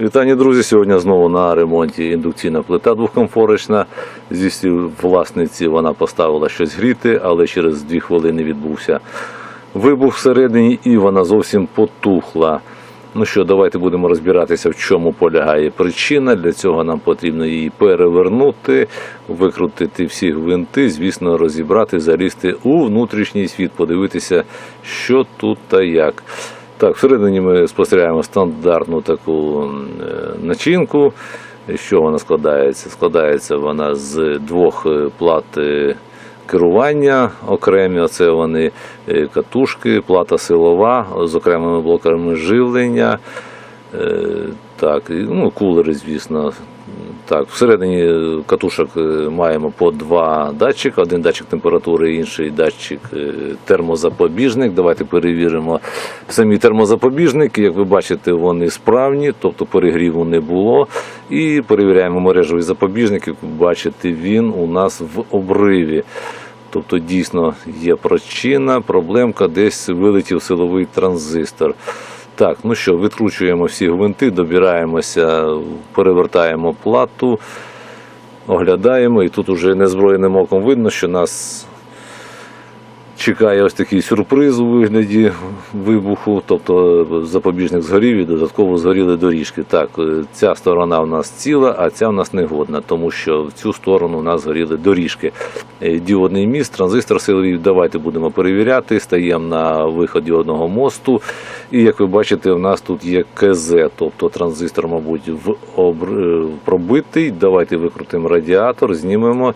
Вітання, друзі! Сьогодні знову на ремонті індукційна плита двохкомфорочна. Зі слів власниці вона поставила щось гріти, але через дві хвилини відбувся вибух всередині і вона зовсім потухла. Ну що, давайте будемо розбиратися, в чому полягає причина. Для цього нам потрібно її перевернути, викрутити всі гвинти, звісно, розібрати, залізти у внутрішній світ, подивитися, що тут та як. Так, всередині ми спостерігаємо стандартну таку е, начинку. Що вона складається? Складається вона з двох е, плат керування окремі. Оце вони е, катушки, плата силова з окремими блоками живлення. Так, ну, кулери, звісно. Так, всередині катушок е, маємо по два датчика: один датчик температури, інший датчик е, термозапобіжник. Давайте перевіримо самі термозапобіжники. Як ви бачите, вони справні, тобто перегріву не було. І перевіряємо мережевий запобіжник. Як ви бачите, він у нас в обриві. Тобто дійсно є причина, проблемка, десь вилетів силовий транзистор. Так, ну що, відкручуємо всі гвинти, добираємося, перевертаємо плату, оглядаємо, і тут уже незброєним оком видно, що нас чекає ось такий сюрприз у вигляді вибуху, тобто запобіжник згорів і додатково згоріли доріжки. Так, е, ця сторона в нас ціла, а ця в нас негодна, тому що в цю сторону у нас згоріли доріжки. Е, Діодний міст, транзистор силовий, давайте будемо перевіряти. Стаємо на виход діодного мосту. І як ви бачите, у нас тут є КЗ, тобто транзистор, мабуть, в е, пробитий. Давайте викрутимо радіатор, знімемо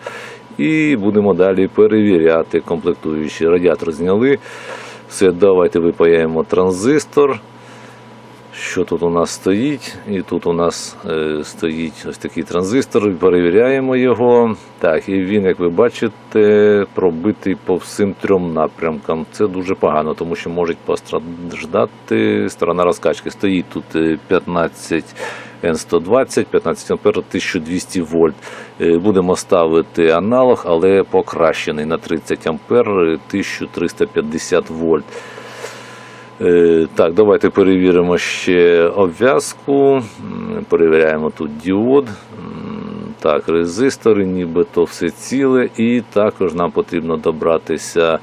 і будемо далі перевіряти комплектуючі. Радіатор зняли. Все, давайте випаяємо транзистор. Що тут у нас стоїть? І тут у нас е, стоїть ось такий транзистор. Перевіряємо його. Так, і він, як ви бачите, пробитий по всім трьом напрямкам. Це дуже погано, тому що може постраждати сторона розкачки. Стоїть тут е, 15 N120, 15 ампер, 1200 вольт. Е, Будемо ставити аналог, але покращений на 30 ампер, е, 1350 вольт. Е, Так, давайте перевіримо ще обв'язку. Перевіряємо тут діод. Так, резистори, нібито все ціле. І також нам потрібно добратися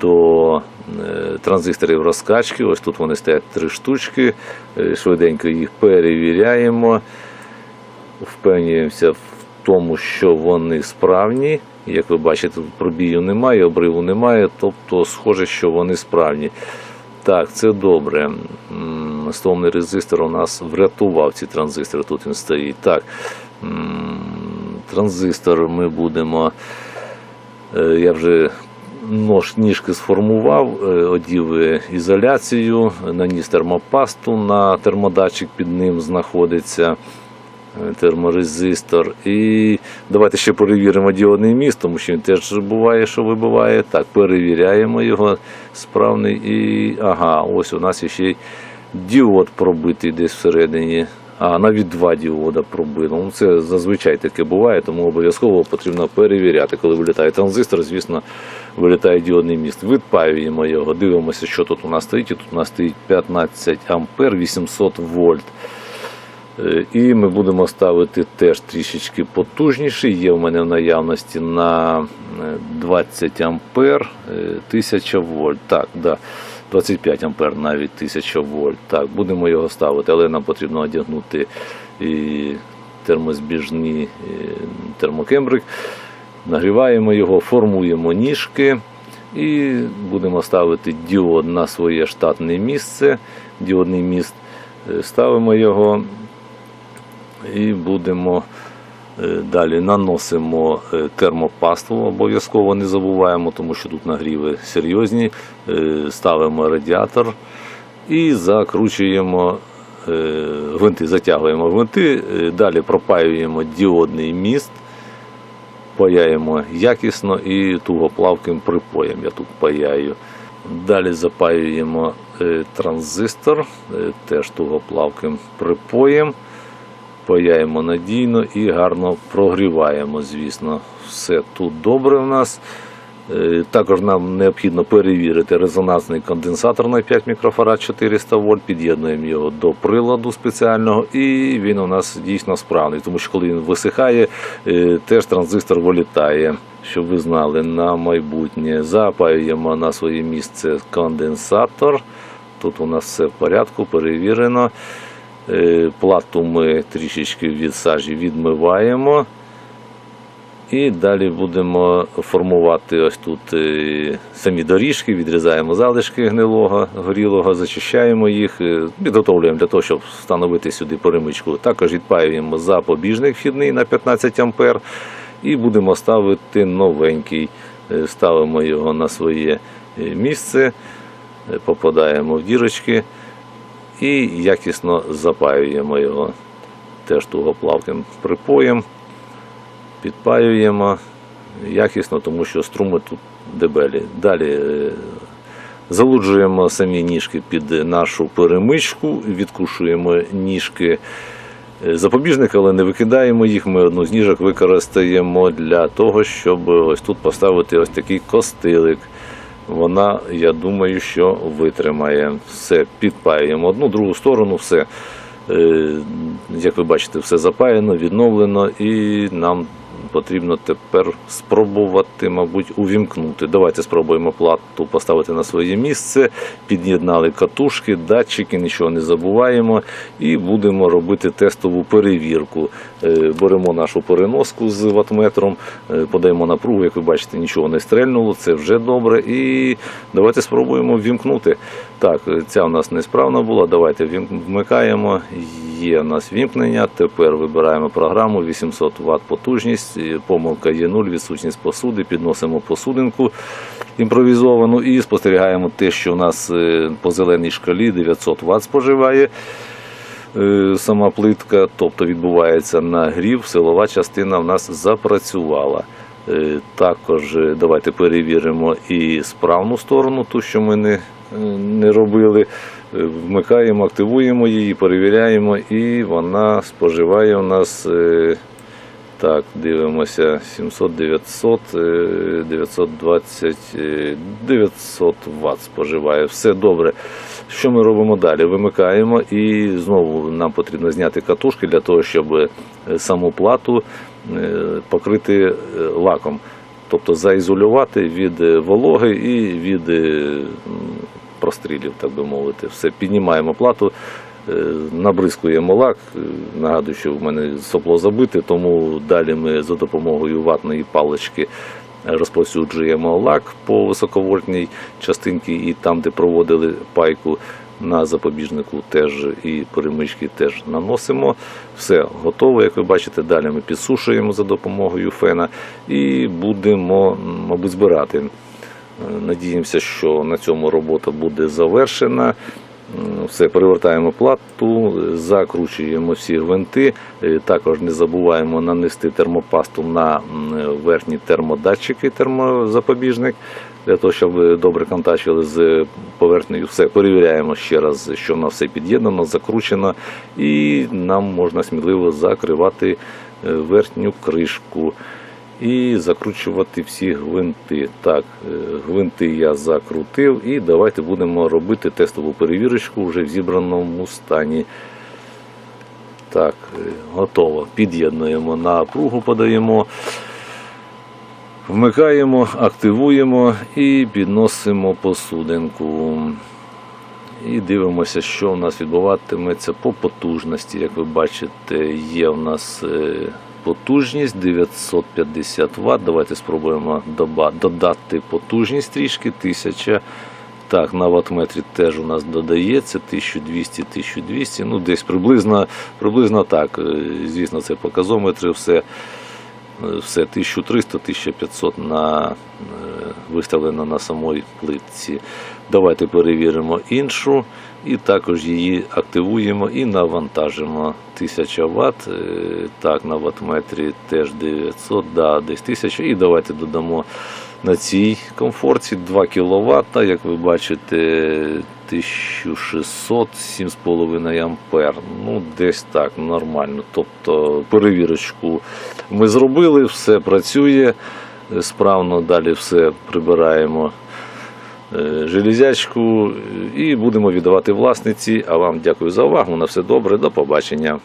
до транзисторів розкачки. Ось тут вони стоять три штучки. Е, Швиденько їх перевіряємо. Впевнюємося в тому, що вони справні. Як ви бачите, тут пробію немає, обриву немає, тобто схоже, що вони справні. Так, це добре. Стомний резистор у нас врятував ці транзистори. Тут він стоїть. Так. Транзистор ми будемо. е, Я вже нож ніжки сформував, е, одів е, ізоляцію, наніс термопасту на термодатчик під ним знаходиться е, терморезистор. І давайте ще перевіримо діодний міст, тому що він теж буває, що вибиває. Так, перевіряємо його справний. І ага, ось у нас ще й діод пробитий десь всередині. А, навіть два діода пробило. Ну, це зазвичай таке буває, тому обов'язково потрібно перевіряти. Коли вилітає транзистор, звісно, вилітає діодний міст. Відпаюємо його, дивимося, що тут у нас стоїть. І тут у нас стоїть 15 ампер, 800 вольт. Е, І ми будемо ставити теж трішечки потужніший. Є в мене в наявності на е, 20 ампер, е, 1000 вольт. Так, да. 25 ампер навіть 1000 вольт. Так, будемо його ставити, але нам потрібно одягнути і термозбіжний е, термокембрик. Нагріваємо його, формуємо ніжки і будемо ставити діод на своє штатне місце. Діодний міст Е, ставимо його і будемо е, далі наносимо е, термопасту, обов'язково не забуваємо, тому що тут нагріви серйозні. Ставимо радіатор і закручуємо гвинти, затягуємо гвинти, далі пропаюємо діодний міст. Паяємо якісно і тугоплавким припоєм. Я тут паяю. Далі запаюємо е, транзистор, е, теж тугоплавким припоєм. Паяємо надійно і гарно прогріваємо, звісно. Все тут добре в нас. Е, Також нам необхідно перевірити резонансний конденсатор на 5 мікрофарад 400 вольт, під'єднуємо його до приладу спеціального, і він у нас дійсно справний, тому що коли він висихає, е, теж транзистор вилітає. Щоб ви знали на майбутнє, запаюємо на своє місце конденсатор. Тут у нас все в порядку, перевірено. Е, Плату ми трішечки від сажі відмиваємо. І далі будемо формувати ось тут е, самі доріжки, відрізаємо залишки гнилого, горілого, зачищаємо їх, е, підготовлюємо для того, щоб встановити сюди перемичку. Також відпаюємо запобіжник вхідний на 15 ампер і будемо ставити новенький. Е, Ставимо його на своє місце, попадаємо в дірочки і якісно запаюємо його теж тугоплавким припоєм підпаюємо якісно, тому що струми тут дебелі. Далі е, залуджуємо самі ніжки під нашу перемичку, відкушуємо ніжки е, запобіжник, але не викидаємо їх. Ми одну з ніжок використаємо для того, щоб ось тут поставити ось такий костилик. Вона, я думаю, що витримає. Все, підпаюємо одну, другу сторону, все. Е, Як ви бачите, все запаяно, відновлено, і нам потрібно тепер спробувати, мабуть, увімкнути. Давайте спробуємо плату поставити на своє місце, під'єднали катушки, датчики, нічого не забуваємо, і будемо робити тестову перевірку. Е, Беремо нашу переноску з ватметром, е, подаємо напругу, як ви бачите, нічого не стрельнуло, це вже добре. І давайте спробуємо вімкнути. Так, ця у нас несправна була. Давайте вмикаємо. Є у нас вімкнення. Тепер вибираємо програму 800 Вт потужність. Е, Помилка є 0, відсутність посуди. Підносимо посудинку імпровізовану і спостерігаємо те, що у нас е, по зеленій шкалі 900 Вт споживає е, сама плитка, тобто відбувається нагрів, силова частина в нас запрацювала. Також давайте перевіримо і справну сторону, ту, що ми не, не робили. Вмикаємо, активуємо її, перевіряємо, і вона споживає у нас. Так, дивимося 700, 900, е, 920, е, 900 Вт споживає. Все добре. Що ми робимо далі? Вимикаємо і знову нам потрібно зняти катушки для того, щоб е, саму плату е, покрити е, лаком. Тобто заізолювати від вологи і від прострілів, так би мовити. Все, піднімаємо плату, набризкуємо лак. Е, Нагадую, що в мене сопло забите, тому далі ми за допомогою ватної палички розповсюджуємо лак по високовольтній частинці і там, де проводили пайку. На запобіжнику теж і перемички теж наносимо. Все готово, як ви бачите. Далі ми підсушуємо за допомогою фена і будемо, мабуть, збирати. Е, Надіємося, що на цьому робота буде завершена. М, Все, перевертаємо плату, закручуємо всі гвинти. Е, Також не забуваємо нанести термопасту на верхні термодатчики, термозапобіжник, для того, щоб добре контачили з поверхнею. Все, перевіряємо ще раз, що в нас все під'єднано, закручено, і нам можна сміливо закривати е, верхню кришку і закручувати всі гвинти. Так, е, гвинти я закрутив, і давайте будемо робити тестову перевірочку вже в зібраному стані. Так, е, готово. Під'єднуємо напругу, подаємо. Вмикаємо, активуємо і підносимо посудинку. І дивимося, що у нас відбуватиметься по потужності. Як ви бачите, є у нас е, потужність 950 Вт. Давайте спробуємо додати потужність трішки 1000. Так, на ватметрі теж у нас додається 1200-1200, ну десь приблизно, приблизно так. Е, Звісно, це показометри, все все 1300-1500 на, е, виставлено на самій плитці. Давайте перевіримо іншу і також її активуємо і навантажимо 1000 Вт. е, Так, на ватметрі теж 900, да, десь 1000. І давайте додамо на цій комфорті 2 кВт, як ви бачите, 1600, 7,5 ампер. Ну, десь так, нормально. Тобто перевірочку ми зробили, все працює. справно, далі все прибираємо железячку і будемо віддавати власниці. А вам дякую за увагу. На все добре, до побачення.